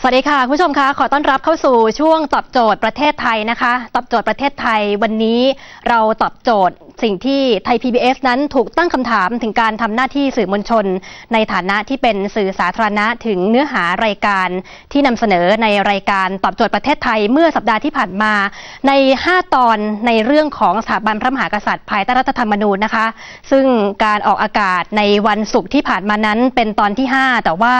สวัสดีค่ะคุณผู้ชมคะขอต้อนรับเข้าสู่ช่วงตอบโจทย์ประเทศไทยนะคะ ตอบโจทย์ประเทศไทยวันนี้เราตอบโจทย์สิ่งที่ไทย PBS นั้นถูกตั้งคำถามถึงการทำหน้าที่สื่อมวลชน ในฐานะที่เป็นสื่อสาธารณะถึงเนื้อหารายการที่นำเสนอในรายการตอบโจทย์ประเทศไทยเมื่อสัปดาห์ที่ผ่านมา ใน 5 ตอนในเรื่องของสถาบันพระมหากษัตริย์ภายใต้รัฐธรรมนูญนะคะ ซึ่งการออกอากาศในวันศุกร์ที่ผ่านมานั้นเป็นตอนที่ 5 แต่ว่า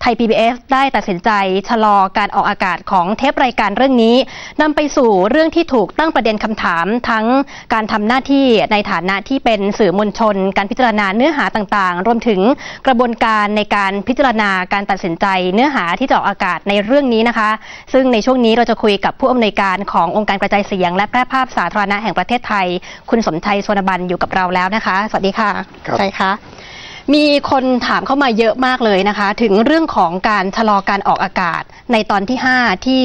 ไทย PBS ได้ตัดสินใจชะลอการออกอากาศของเทปรายการเรื่องนี้นำไปสู่เรื่องที่ถูกตั้งประเด็นคำถามทั้งการทำหน้าที่ในฐานะที่เป็นสื่อมวลชน การพิจารณาเนื้อหาต่างๆ รวมถึงกระบวนการในการพิจารณาการตัดสินใจ เนื้อหาที่จะออกอากาศในเรื่องนี้นะคะ ซึ่งในช่วงนี้เราจะคุยกับผู้อำนวยการขององค์การกระจายเสียง และแพร่ภาพสาธารณะแห่งประเทศไทย คุณสมชัยสวนบันอยู่กับเราแล้วนะคะ สวัสดีค่ะครับใช่ค่ะ มีคนถามเข้ามาเยอะมากเลยนะคะ ถึงเรื่องของการชะลอการออกอากาศ ในตอนที่ 5 ที่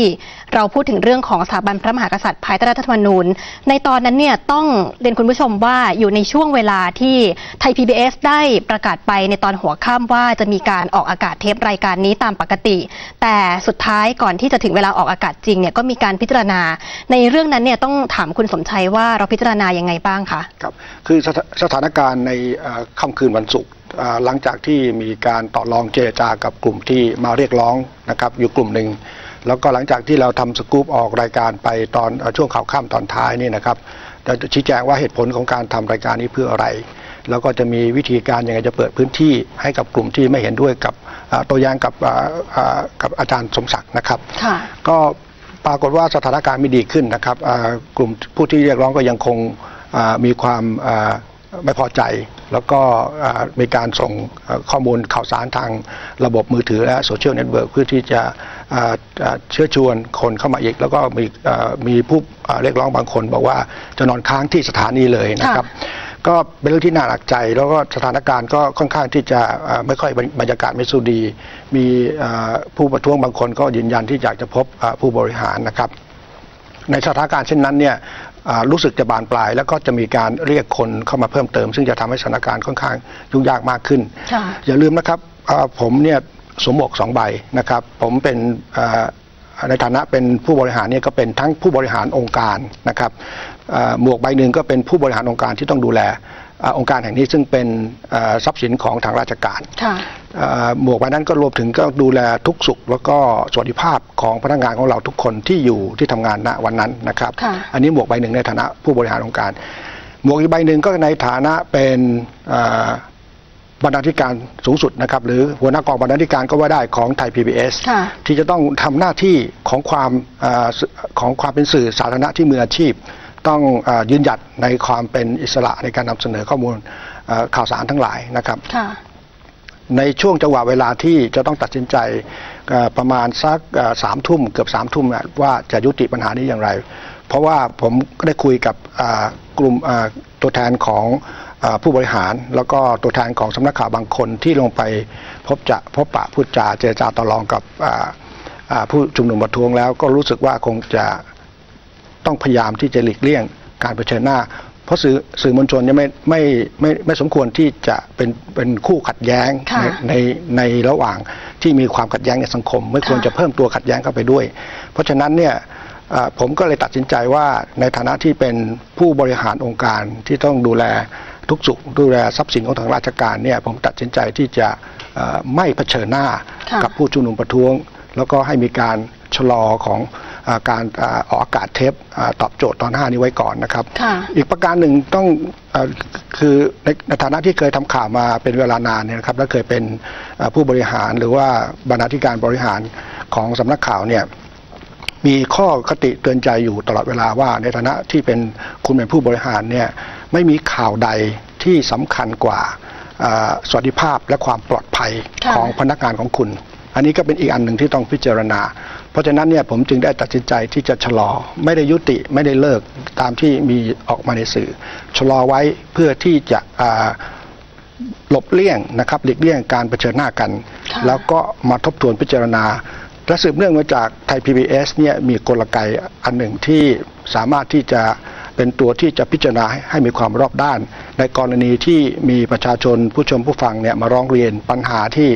เราพูดถึงเรื่องของสถาบันพระมหากษัตริย์ภายใต้รัฐธรรมนูญ ในตอนนั้นเนี่ยต้องเรียนคุณผู้ชมว่าอยู่ในช่วงเวลาที่ไทย PBS ได้ประกาศไปในตอนหัวค่ำว่าจะมีการออกอากาศเทปรายการนี้ตามปกติ แต่สุดท้ายก่อนที่จะถึงเวลาออกอากาศจริงเนี่ยก็มีการพิจารณา ในเรื่องนั้นเนี่ยต้องถามคุณสมชัยว่าเราพิจารณายังไงบ้างคะครับคือสถสถานการณ์ในค่ำคืนวันศุกร์หลังจากที่มีการต่อรองเจรจากับกลุ่มที่มาเรียกร้องนะครับอยู่กลุ่มหนึ่งแล้วก็หลังจากที่เราทำสกู๊ปออกรายการไปตอนเอ่อช่วงข่าวค่ำตอนท้ายนี่นะครับจะชี้แจงว่าเหตุผลของการทำรายการนี้เพื่ออะไร แล้วก็จะมีวิธีการยังไงจะเปิดพื้นที่ให้กับกลุ่มที่ไม่เห็นด้วยกับอ่าตัวอย่างกับอ่าอ่ากับอาจารย์สมศักดิ์นะครับค่ะก็ปรากฏว่าสถานการณ์ไม่ดีขึ้นนะครับอ่ากลุ่มผู้ที่เรียกร้องก็ยังคงอ่ามีความอ่า ไม่พอใจ แล้วก็อ่ามีการส่งอ่าข้อมูลข่าวสารทางระบบมือถือและโซเชียลเน็ตเวิร์กเพื่อที่จะอ่าอ่าเชื้อชวนคนเข้ามาอีก แล้วก็มีอ่ามีผู้อ่าเรียกร้องบางคน บอกว่าจะนอนค้างที่สถานีเลยนะครับก็เป็นเรื่องที่น่าหนักใจ แล้วก็สถานการณ์ก็ค่อนข้างที่จะอ่าไม่ค่อยบรรยากาศไม่สู้ดี มีอ่าผู้ประท้วงบางคนก็ยืนยันที่อยากจะพบอ่าผู้บริหารนะครับ ในสถานการณ์เช่นนั้นเนี่ยอ่า รู้สึกจะบานปลาย แล้วก็จะมีการเรียกคนเข้ามาเพิ่มเติม ซึ่งจะทำให้สถานการณ์ค่อนข้างยุ่งยากมากขึ้นค่ะอย่าลืมนะครับอ่าผมเนี่ยสวมหมวกสองใบนะครับ ผมเป็นอ่าในฐานะเป็นผู้บริหารเนี่ยก็เป็นทั้งผู้บริหารองค์การนะครับอ่าหมวกใบหนึ่งก็เป็นผู้บริหารองค์การที่ต้องดูแลอ่าองค์การแห่งนี้ซึ่งเป็นอ่าทรัพย์สินของทางราชการค่ะอ่า หมวกใบนั้นก็รวมถึงก็ดูแลทุกสุข แล้วก็สวัสดิภาพของพนักงานของเราทุกคนที่อยู่ที่ทำงานณวันนั้นนะครับค่ะอันนี้หมวกใบหนึ่งในฐานะผู้บริหารองค์การ หมวกอีกใบหนึ่งก็ในฐานะเป็นอ่าบรรณาธิการสูงสุดนะครับ หรือหัวหน้ากองบรรณาธิการก็ว่าได้ของไทย PBS ค่ะที่จะต้องทำหน้าที่ของความอ่าสื่อของความเป็นสื่อสาธารณะที่มืออาชีพ ต้องอายืนหยัดในความเป็นอิสระในการนำเสนอข้อมูลอ่าข่าวสารทั้งหลายนะครับค่ะ ในช่วงจังหวะเวลาที่จะต้องตัดสินใจประมาณสักสามทุ่มเกือบสามทุ่มเนี่ยว่าจะยุติปัญหานี้อย่างไร เพราะว่าผมก็ได้คุยกับกลุ่มตัวแทนของอผู้บริหาร แล้วก็ตัวแทนของสำนักข่าวบางคนที่ลงไปพบจะพบปะพูดจาเจรจาต่อรองกับผู้ชุมนุมประท้วงแล้วก็รู้สึกว่าคงจะต้องพยายามที่จะหลีกเลี่ยงการเผชิญหน้า เพราะสื่อสื่อมวลชนเนี่ยไม่ไม่ไม่ไม่สมควรที่จะเป็นเป็นคู่ขัดแย้งค่ะในในในระหว่างที่มีความขัดแย้งในสังคม ไม่ควรค่ะจะเพิ่มตัวขัดแย้งเข้าไปด้วย เพราะฉะนั้นเนี่ยเอ่อผมก็เลยตัดสินใจว่าในฐานะที่เป็นผู้บริหารองค์การที่ต้องดูแลทุกสุขดูแลทรัพย์สินของทางราชการเนี่ยผมตัดสินใจที่จะเอ่อไม่เผชิญหน้าค่ะกับผู้ชุมนุมประท้วง แล้วก็ให้มีการชะลอของอา การอาออกอากาศเทปอ่าตอบโจทย์ตอนห้านี้ไว้ก่อนนะครับค่ะอีกประการหนึ่งต้องเออคือในในฐานะที่เคยทำข่าวมาเป็นเวลานานเนี่ยนะครับและเคยเป็นเอ่อผู้บริหารหรือว่าบรรณาธิการบริหารของสำนักข่าวเนี่ยมีข้อคติเตือนใจอยู่ตลอดเวลาว่า ในฐานะที่เป็นคุณเป็นผู้บริหารเนี่ยไม่มีข่าวใดที่สำคัญกว่าอ่าสวัสดิภาพและความปลอดภัยค่ะของพนักงานของคุณ อันนี้ก็เป็นอีกอันหนึ่งที่ต้องพิจารณา เพราะฉะนั้นเนี่ยผมจึงได้ตัดสินใจที่จะชะลอ ไม่ได้ยุติไม่ได้เลิกตามที่มีออกมาในสื่อ ชะลอไว้เพื่อที่จะอ่าหลบเลี่ยงนะครับหลีกเลี่ยงการเผชิญหน้ากันค่ะแล้วก็มาทบทวนพิจารณาและสืบเนื่องมาจากไทย PBS เนี่ยมีกลไกอันหนึ่งที่สามารถที่จะเป็นตัวที่จะพิจารณาให้ให้มีความรอบด้าน ในกรณีที่มีประชาชนผู้ชมผู้ฟังเนี่ยมาร้องเรียนปัญหาที่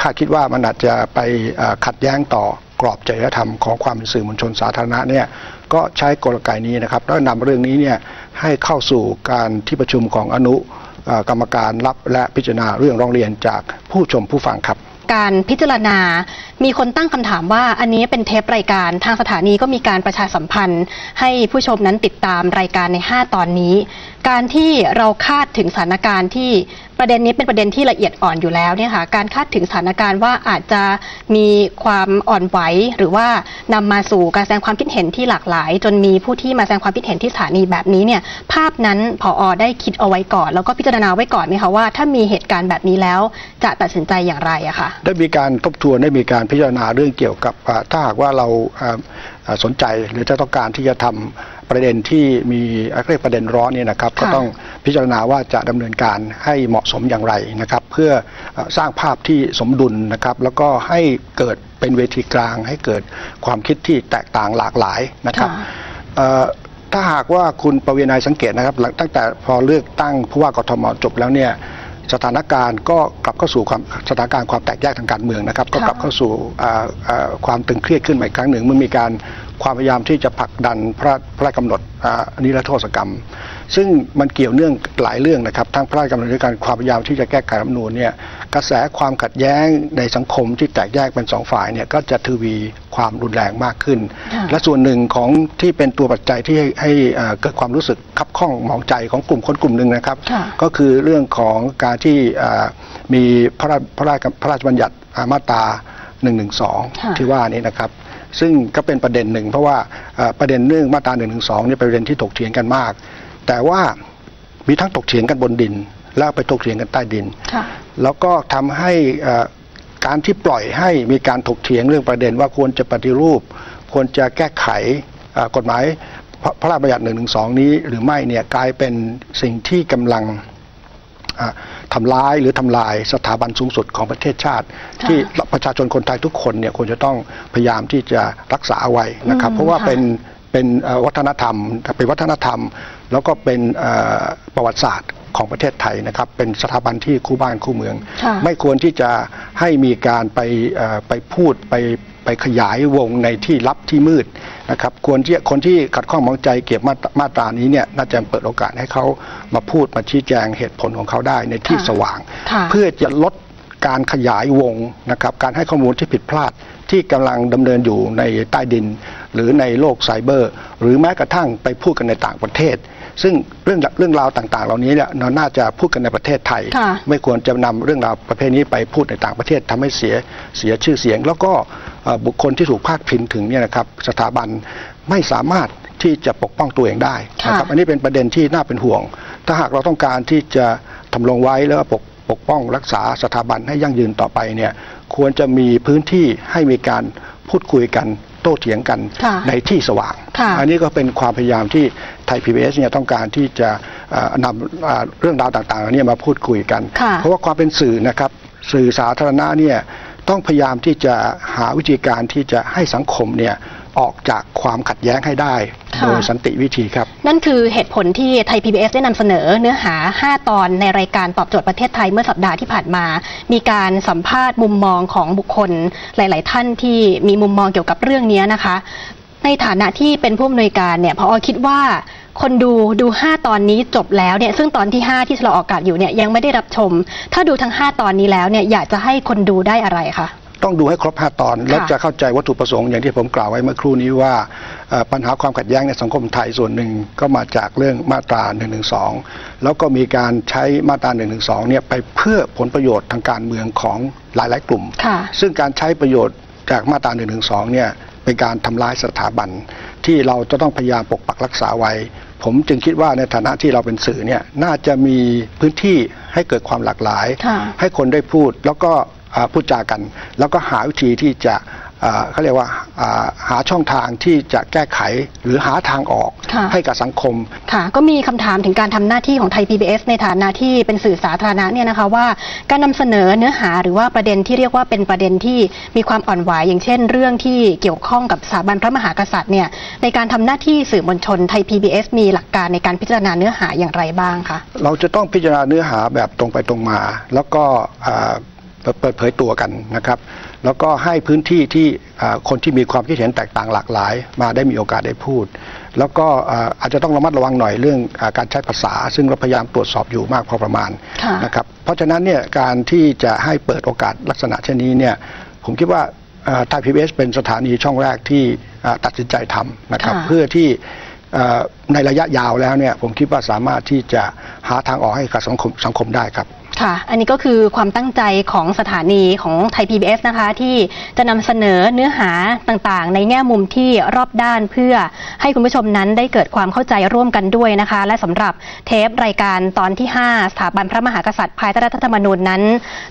คาดคิดว่ามันอาจจะไปเอ่อขัดแย้งต่อ กรอบจริยธรรมของความเป็นสื่อมวลชนสาธารณะเนี่ยก็ใช้กลไกนี้นะครับ แล้วนำเรื่องนี้เนี่ยให้เข้าสู่การที่ประชุมของอนุกรรมการรับและพิจารณาเรื่องร้องเรียนจากผู้ชมผู้ฟังครับการพิจารณา มีคนตั้งคำถามว่าอันนี้เป็นเทปรายการ ทางสถานีก็มีการประชาสัมพันธ์ ให้ผู้ชมนั้นติดตามรายการใน 5 ตอนนี้ การที่เราคาดถึงสถานการณ์ที่ประเด็นนี้เป็นประเด็นที่ละเอียดอ่อนอยู่แล้วเนี่ยค่ะการคาดถึงสถานการณ์ว่าอาจจะมีความอ่อนไหวหรือว่านำมาสู่การแสดงความคิดเห็นที่หลากหลาย จนมีผู้ที่มาแสดงความคิดเห็นที่สถานีแบบนี้เนี่ยภาพนั้นผอได้คิดเอาไว้ก่อน แล้วก็พิจารณาไว้ก่อนไหมคะว่า ถ้ามีเหตุการณ์แบบนี้แล้วจะตัดสินใจอย่างไรอะค่ะได้มีการทบทวนได้มีการพิจารณาเรื่องเกี่ยวกับถ้าหากว่าเราอ่าอ่าสนใจหรือจะต้องการที่จะทำ ประเด็นที่มีอ่าเรียกประเด็นร้อนเนี่ยนะครับค่ะก็ต้องพิจารณาว่าจะดำเนินการให้เหมาะสมอย่างไรนะครับ เพื่ออ่าสร้างภาพที่สมดุลนะครับแล้วก็ให้เกิดเป็นเวทีกลาง ให้เกิดความคิดที่แตกต่างหลากหลายนะครับค่ะเอ่อถ้าหากว่าคุณประเวนายสังเกตนะครับหลังตั้งแต่พอเลือกตั้งผู้ว่ากทมจบแล้วเนี่ย สถานการณ์ก็กลับเข้าสู่ความสถานการณ์ความแตกแยกทางการเมืองนะครับ ก็กลับเข้าสู่อ่าอ่าความตึงเครียดขึ้นมาอีกครั้งหนึ่งเมื่อมีการความพยายามที่จะผลักดันพระพระราชกำหนดอ่านิรโทษกรรม ซึ่งมันเกี่ยวเนื่องหลายเรื่องนะครับทั้งพระราชกำหนดด้วยการความพยายามที่จะแก้ไขรัฐธรรมนูญเนี่ยกระแสความขัดแย้งในสังคมที่แตกแยกเป็นสองฝ่ายเนี่ยก็จะทวีความรุนแรงมากขึ้นค่ะและส่วนหนึ่งของที่เป็นตัวปัจจัยที่ให้ให้เอ่อเกิดความรู้สึกคับข้องหมองใจของกลุ่มคนกลุ่มหนึ่งนะครับค่ะก็คือเรื่องของการที่เอ่อมีพระราชพระราชพระราชบัญญัติอ่ามาตรา1นึค่ะที่ว่านี้นะครับซึ่งก็เป็นประเด็นหนึ่งเพราะว่าเอ่อประเด็นเรื่องมาตรา1นึเนี่ยเป็นประเด็นที่ถกเถียงกันมาก แต่ว่ามีทั้งถกเถียงกันบนดิน แล้วไปถกเถียงกันใต้ดินค่ะแล้วก็ทำให้เอ่อการที่ปล่อยให้มีการถกเถียงเรื่องประเด็นว่าควรจะปฏิรูป ควรจะแก้ไขเอ่อกฎหมายพระพระราชบัญญัติหนึ่งหนึ่งสองนี้ หรือไม่เนี่ยกลายเป็นสิ่งที่กำลังอ่าทำร้ายหรือทำลายสถาบันสูงสุดของประเทศชาติค่ะที่ประชาชนคนไทยทุกคนเนี่ยควรจะต้องพยายามที่จะรักษาเอาไว้นะครับอืมเพราะว่าค่ะเป็นเป็นเอ่อวัฒนธรรมเป็นวัฒนธรรม แล้วก็เป็นเอ่อประวัติศาสตร์ของประเทศไทยนะครับ เป็นสถาบันที่คู่บ้านคู่เมืองค่ะไม่ควรที่จะให้มีการไปเอ่อไปพูดไปไปขยายวงในที่ลับที่มืดนะครับควรที่คนที่ขัดข้องมองใจเกี่ยวกับมาตรามาตรานี้เนี่ยน่าจะเปิดโอกาสให้เขามาพูดมาชี้แจงเหตุผลของเขาได้ในที่ค่ะสว่างค่ะเพื่อจะลดการขยายวงนะครับการให้ข้อมูลที่ผิดพลาดที่กำลังดำเนินอยู่ในใต้ดิน หรือในโลกไซเบอร์ หรือแม้กระทั่งไปพูดกันในต่างประเทศ ซึ่งเรื่องเรื่องราวต่างๆ เหล่านี้เนี่ยเราน่าจะพูดกันในประเทศไทยค่ะไม่ควรจะนำเรื่องราวประเภทนี้ไปพูดในต่างประเทศทำให้เสียเสียชื่อเสียง แล้วก็เอ่อบุคคลที่ถูกพาดพิงถึงเนี่ยนะครับสถาบันไม่สามารถที่จะปกป้องตัวเองได้นะครับค่ะอันนี้เป็นประเด็นที่น่าเป็นห่วง ถ้าหากเราต้องการที่จะทำลงไว้แล้วก็ปกปกป้องรักษาสถาบันให้ยั่งยืนต่อไปเนี่ยควรจะมีพื้นที่ให้มีการพูดคุยกัน โต้เถียงกันค่ะในที่สว่างค่ะอันนี้ก็เป็นความพยายามที่ไทย PBS เนี่ยต้องการที่จะเอ่อนำเอ่อเรื่องราวต่างๆเหล่านี้มาพูดคุยกันค่ะเพราะว่าความเป็นสื่อนะครับสื่อสาธารณะเนี่ยต้องพยายามที่จะหาวิธีการที่จะให้สังคมเนี่ยออกจากความขัดแย้งให้ได้ค่ะ โดยสันติวิธีครับ นั่นคือเหตุผลที่ไทย PBS ได้นำเสนอเนื้อหา 5 ตอนในรายการตอบโจทย์ประเทศไทยเมื่อสัปดาห์ที่ผ่านมา มีการสัมภาษณ์มุมมองของบุคคลหลาย ๆ ท่านที่มีมุมมองเกี่ยวกับเรื่องนี้นะคะ ในฐานะที่เป็นผู้อำนวยการเนี่ยพอคิดว่าคนดูดู 5 ตอนนี้จบแล้วเนี่ยซึ่งตอนที่ 5 ที่เราออกอากาศอยู่เนี่ยยังไม่ได้รับชม ถ้าดูทั้ง 5 ตอนนี้แล้วเนี่ยอยากจะให้คนดูได้อะไรคะ ต้องดูให้ครบ 5 ตอน แล้วจะเข้าใจวัตถุประสงค์อย่างที่ผมกล่าวไว้เมื่อครู่นี้ว่าเอ่อปัญหาความขัดแย้งในสังคมไทยส่วนหนึ่งก็มาจากเรื่องมาตรา1นึแล้วก็มีการใช้มาตรา1นึเนี่ยไปเพื่อผลประโยชน์ทางการเมืองของหลาย ๆ กลุ่มค่ะซึ่งการใช้ประโยชน์จากมาตรา1นึเนี่ยเป็นการทำลายสถาบันที่เราจะต้องพยายามปกปักรักษาไว้ ผมจึงคิดว่าในฐานะที่เราเป็นสื่อเนี่ยน่าจะมีพื้นที่ให้เกิดความหลากหลายค่ะให้คนได้พูด แล้วก็อ่า พูดจากัน แล้วก็หาวิธีที่จะอ่าเขาเรียกว่าอ่าหาช่องทางที่จะแก้ไขหรือหาทางออกค่ะให้กับสังคม ค่ะ ก็มีคำถามถึงการทำหน้าที่ของไทย PBS ในฐานะที่เป็นสื่อสาธารณะเนี่ยนะคะว่าการนำเสนอเนื้อหาหรือว่าประเด็นที่เรียกว่าเป็นประเด็นที่มีความอ่อนไหวอย่างเช่น เรื่องที่เกี่ยวข้องกับสถาบันพระมหากษัตริย์เนี่ยในการทำหน้าที่สื่อมวลชนไทย PBS มีหลักการในการพิจารณาเนื้อหาอย่างไรบ้างคะเราจะต้องพิจารณาเนื้อหาแบบตรงไปตรงมา แล้วก็อ่า เปิดเปิดเผยตัวกันนะครับ แล้วก็ให้พื้นที่ที่อ่าคนที่มีความคิดเห็นแตกต่างหลากหลาย มาได้มีโอกาสได้พูด แล้วก็อ่าอาจจะต้องระมัดระวังหน่อยเรื่องอาการใช้ภาษา ซึ่งเราพยายามตรวจสอบอยู่มากพอประมาณค่ะนะครับเพราะฉะนั้นเนี่ยการที่จะให้เปิดโอกาสลักษณะเช่นนี้เนี่ยผมคิดว่าไทยพีบีเป็นสถานีช่องแรกที่อ่าตัดสินใจทำนะครับค่ะเพื่อที่เอ่อในระยะยาวแล้วเนี่ยผมคิดว่าสามารถที่จะหาทางออกให้กับสังคมสังคมได้ครับ ค่ะ อันนี้ก็คือความตั้งใจของสถานีของไทย PBS นะคะ ที่จะนำเสนอเนื้อหาต่างๆ ในแง่มุมที่รอบด้านเพื่อให้คุณผู้ชมนั้นได้เกิดความเข้าใจร่วมกันด้วยนะคะ และสำหรับเทปรายการตอนที่ 5 สถาบันพระมหากษัตริย์ภายใต้รัฐธรรมนูญนั้น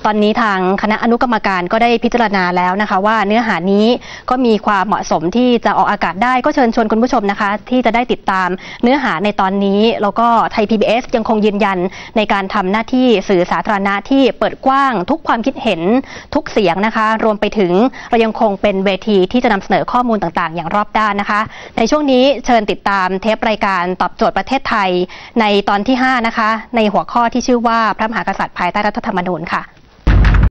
ตอนนี้ทางคณะอนุกรรมการก็ได้พิจารณาแล้วนะคะ ว่าเนื้อหานี้ก็มีความเหมาะสมที่จะออกอากาศได้ก็เชิญชวนคุณผู้ชมนะคะ ที่จะได้ติดตามเนื้อหาในตอนนี้ แล้วก็ไทย PBS ยังคงยืนยันในการทำหน้าที่สื่อสาธารณะที่เปิดกว้างทุกความคิดเห็นทุกเสียงนะคะ รวมไปถึงเรายังคงเป็นเวทีที่จะนำเสนอข้อมูลต่างๆ อย่างรอบด้านนะคะ ในช่วงนี้เชิญติดตามเทปรายการตอบโจทย์ประเทศไทยในตอนที่ 5 นะคะ ในหัวข้อที่ชื่อว่าพระมหากษัตริย์ภายใต้รัฐธรรมนูญค่ะ